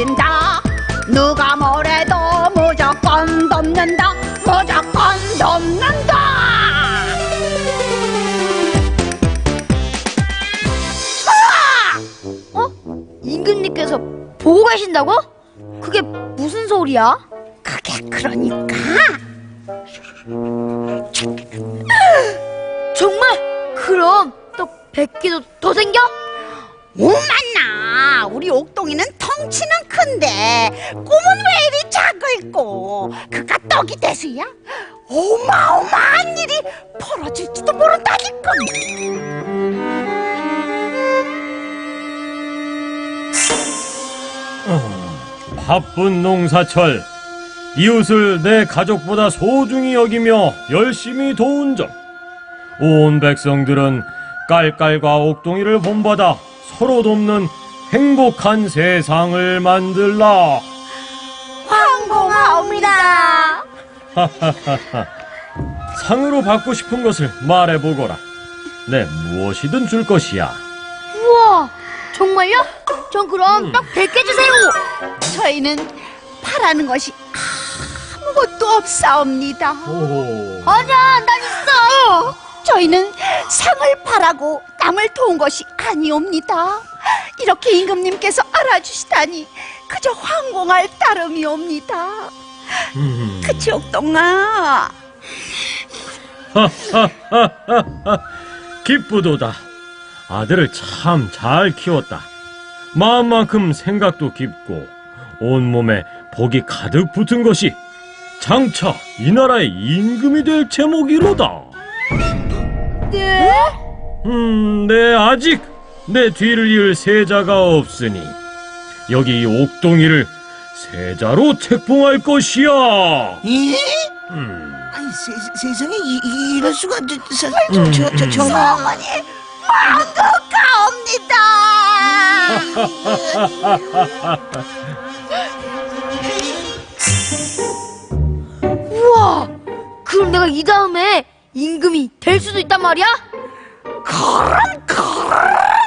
지킨다 누가 뭐래도 무조건 돕는다 무조건 돕는다 어? 임금님께서 보고 가신다고? 그게 무슨 소리야? 그게 그러니까 정말? 그럼 또 백기도 더 생겨? 오만나 우리 옥동이는 덩치는 큰데 꿈은 왜 이리 작을꼬? 그가 떡이 돼서야? 어마어마한 일이 벌어질지도 모른다니까. 바쁜 농사철. 이웃을 내 가족보다 소중히 여기며 열심히 도운 점. 온 백성들은 깔깔과 옥동이를 본받아 서로 돕는 행복한 세상을 만들라. 황공하옵니다. 상으로 받고 싶은 것을 말해보거라. 내 무엇이든 줄 것이야. 우와, 정말요? 전 그럼 딱 100개 주세요. 저희는 바라는 것이 아무것도 없사옵니다 오. 아니야, 난 있어. 저희는 상을 바라고 남을 도운 것이 아니옵니다 이렇게 임금님께서 알아주시다니 그저 황공할 따름이옵니다 음. 그치 옥동아 기쁘도다. 아들을 참 잘 키웠다. 마음만큼 생각도 깊고 온몸에 복이 가득 붙은 것이 장차 이 나라의 임금이 될 제목이로다. 네? 음, 네 아직 내 뒤를 이을 세자가 없으니 여기 이 옥동이를 세자로 책봉할 것이야. 예? 음, 아니 세, 세상에 이, 이- 이럴 수가 저, 저, 음, 저, 저, 저, 저, 어머니 망극가옵니다 우와, 그럼 내가 이 다음에 임금이 될 수도 있단 말이야? 그럼 그렇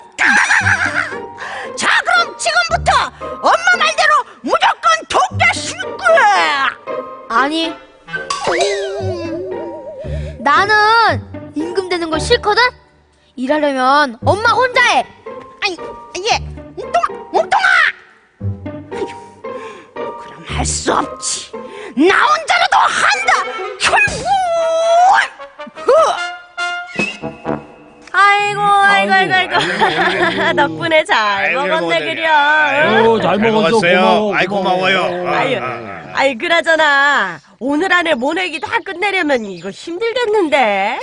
아니. 나는 임금 되는 거 싫거든? 일하려면 엄마 혼자 해. 아니 예 웅동아 아휴 그럼 할 수 없지 나 혼자라도 한다 결국 아이고 덕분에 잘 먹었네 그려 응? 잘 먹었어요. 아이 고마워요. 아유, 아이 그나저나 오늘 안에 모내기 다 끝내려면 이거 힘들겠는데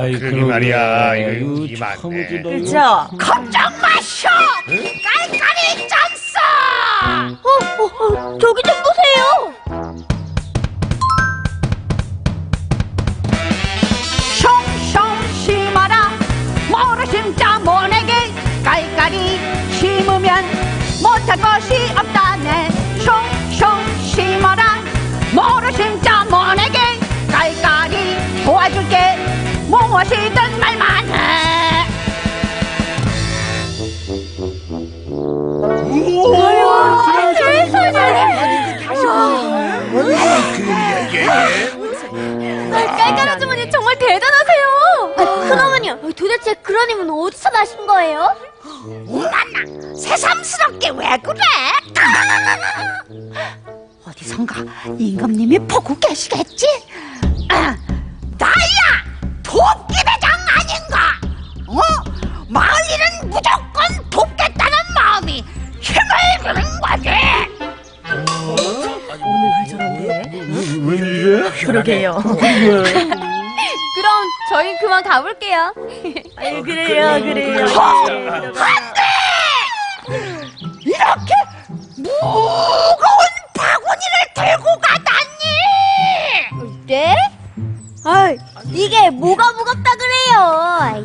아이, 그러게 말이야. 이거 일이 많네. 그쵸? 걱정 마쇼 깔깔이 짬싸 어, 어, 어, 저기 좀 보세요. 못할 것이 없다네. 숑숑 심어라. 뭐로 심자 모내게 깔깔이 도와줄게. 무엇이든 말만 해 깔깔 아주머니 정말 대단하세요. 큰어머니요, 도대체 그런 힘은 어디서 나신 거예요? 오만나 새삼스럽게 왜 그래 어디선가 임금님이 보고 계시겠지 아, 나야 돕기대장 아닌가 어? 마을 일은 무조건 돕겠다는 마음이 힘을 주는 거지 웬일이야? 그러게요 그럼 저희 그만 가볼게요. 아유 그래요 그래요. 이렇게 무거운 바구니를 들고 가다니! 네? 아, 이게 뭐가 무겁다 그래요? 아이,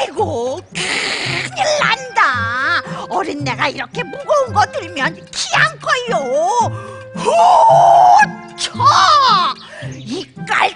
아이고 큰일 난다. 어린 내가 이렇게 무거운 거 들면 키안 커요. 후 쳐! 이 깔